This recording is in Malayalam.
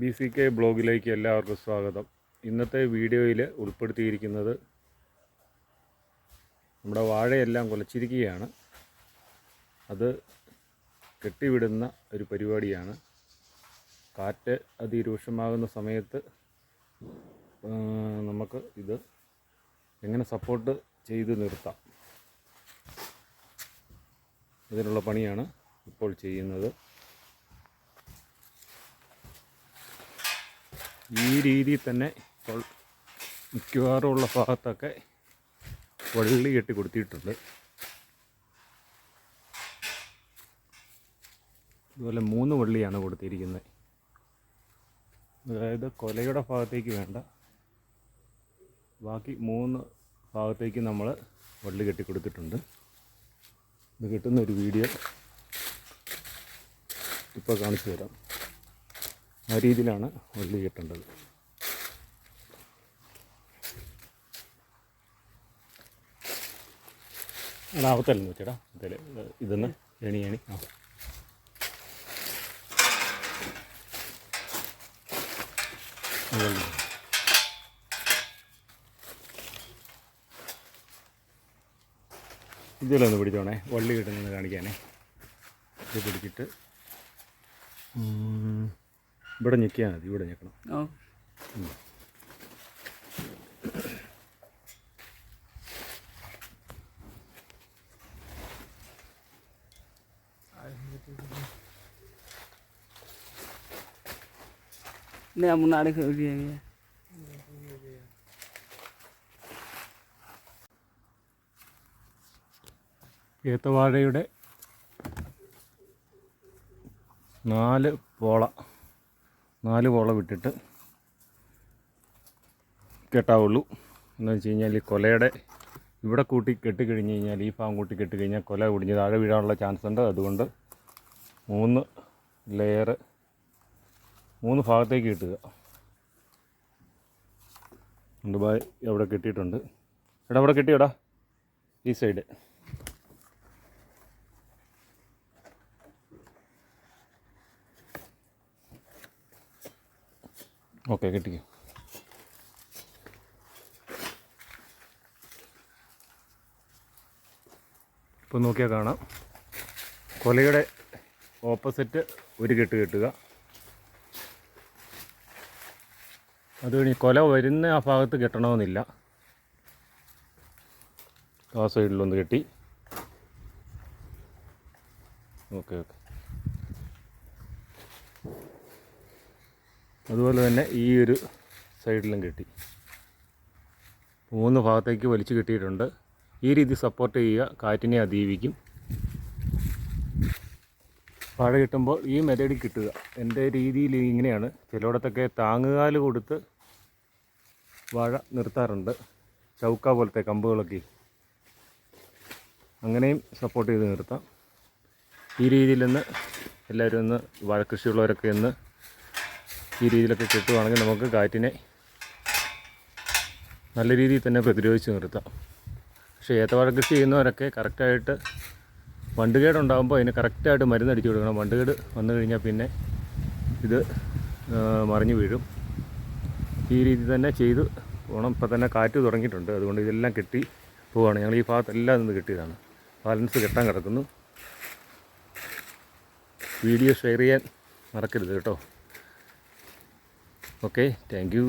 ബി സി കെ ബ്ലോഗിലേക്ക് എല്ലാവർക്കും സ്വാഗതം. ഇന്നത്തെ വീഡിയോയിൽ ഉൾപ്പെടുത്തിയിരിക്കുന്നത് നമ്മുടെ വാഴയെല്ലാം കുലച്ചിരിക്കുകയാണ്. അത് കെട്ടിവിടുന്ന ഒരു പരിപാടിയാണ്. കാറ്റ് അതിരൂക്ഷമാകുന്ന സമയത്ത് നമുക്ക് ഇത് എങ്ങനെ സപ്പോർട്ട് ചെയ്ത് നിർത്താം. ഇതിനുള്ള പണിയാണ് ഇപ്പോൾ ചെയ്യുന്നത്. ഈ രീതിയിൽ തന്നെ ഇപ്പോൾ മിക്കവാറുമുള്ള ഭാഗത്തൊക്കെ വള്ളി കെട്ടി കൊടുത്തിട്ടുണ്ട്. ഇതുപോലെ മൂന്ന് വള്ളിയാണ് കൊടുത്തിരിക്കുന്നത്. അതായത് കൊലയുടെ ഭാഗത്തേക്ക് വേണ്ട. ബാക്കി മൂന്ന് ഭാഗത്തേക്ക് നമ്മൾ വള്ളി കെട്ടി കൊടുത്തിട്ടുണ്ട്. ഇത് കിട്ടുന്ന ഒരു വീഡിയോ ഇപ്പോൾ കാണിച്ചു തരാം. ആ രീതിയിലാണ് വള്ളി കെട്ടേണ്ടത്. അതാവത്തല്ലെന്ന് വെച്ചേടാ ഇതിൽ ഇതൊന്ന് എണി എണി. ആ. ഇതിലൊന്ന് പിടിച്ചോണേ. വള്ളി കിട്ടുന്നത് കാണിക്കാനേ. ഇത് പിടിച്ചിട്ട് ഇവിടെ ഞെക്കിയാൽ മതി ഇവിടെ ഞെക്കണം. ഏത്തവാഴയുടെ നാല് പോള. നാല് പോള വിട്ടിട്ട് കെട്ടാവുള്ളൂ. എന്ന് വെച്ച് കഴിഞ്ഞാൽ ഈ കൊലയുടെ ഇവിടെ കൂട്ടി കെട്ടിക്കഴിഞ്ഞ് കഴിഞ്ഞാൽ ഈ ഭാഗം കൂട്ടി കെട്ടിക്കഴിഞ്ഞാൽ കൊല കുടിഞ്ഞ് താഴെ വീഴാനുള്ള ചാൻസ് ഉണ്ട്. അതുകൊണ്ട് മൂന്ന് ലെയർ മൂന്ന് ഭാഗത്തേക്ക് കിട്ടുക. ഉണ്ട് ബായ് അവിടെ കെട്ടിയിട്ടുണ്ട്? എടാ അവിടെ കിട്ടിയോടാ? ഈ സൈഡ് ഓക്കെ കിട്ടിക്കും. ഇപ്പോൾ നോക്കിയാൽ കാണാം. കൊലയുടെ ഓപ്പോസിറ്റ് ഒരു കെട്ട് കെട്ടുക. അത് കഴിഞ്ഞ് കൊല വരുന്ന ആ ഭാഗത്ത് കെട്ടണമെന്നില്ല. ആ സൈഡിലൊന്ന് കെട്ടി. Okay okay. അതുപോലെ തന്നെ ഈ ഒരു സൈഡിലും കെട്ടി. മൂന്ന് ഭാഗത്തേക്ക് വലിച്ചു കെട്ടിയിട്ടുണ്ട്. ഈ രീതി സപ്പോർട്ട് ചെയ്യുക കാറ്റിനെ അതിജീവിക്കും വാഴ കിട്ടുമ്പോൾ ഈ മെത്തേഡിൽ കിട്ടുക. എന്റെ രീതിയിൽ ഇങ്ങനെയാണ്. ചിലയിടത്തൊക്കെ താങ്ങുകാൽ കൊടുത്ത് വാഴ നിർത്താറുണ്ട്. ചൗക്ക പോലത്തെ കമ്പുകളൊക്കെ. അങ്ങനെയും സപ്പോർട്ട് ചെയ്ത് നിർത്താം. ഈ രീതിയിൽ നിന്ന് എല്ലാവരും ഒന്ന് വാഴ കൃഷിയുള്ളവരൊക്കെ ഒന്ന് ഈ രീതിയിലൊക്കെ കിട്ടുവാണെങ്കിൽ നമുക്ക് കാറ്റിനെ നല്ല രീതിയിൽ തന്നെ പ്രതിരോധിച്ച് നിർത്താം. പക്ഷേ ഏത്തവാഴ കൃഷി ചെയ്യുന്നവരൊക്കെ കറക്റ്റായിട്ട് വണ്ടുകേടുണ്ടാകുമ്പോൾ അതിന് കറക്റ്റായിട്ട് മരുന്നടിച്ച് കൊടുക്കണം. വണ്ടുകേട് വന്നു കഴിഞ്ഞാൽ പിന്നെ ഇത് മറിഞ്ഞു വീഴും. ഈ രീതി തന്നെ ചെയ്ത് പോകണം ഇപ്പം തന്നെ കാറ്റ് തുടങ്ങിയിട്ടുണ്ട്. അതുകൊണ്ട് ഇതെല്ലാം കെട്ടി പോവാണ്. ഞങ്ങൾ ഈ ഭാഗത്തെല്ലാം നിന്ന് കെട്ടിയതാണ്. ബാലൻസ് കെട്ടാൻ കിടക്കുന്നു. വീഡിയോ ഷെയർ ചെയ്യാൻ മറക്കരുത് കേട്ടോ. Okay thank you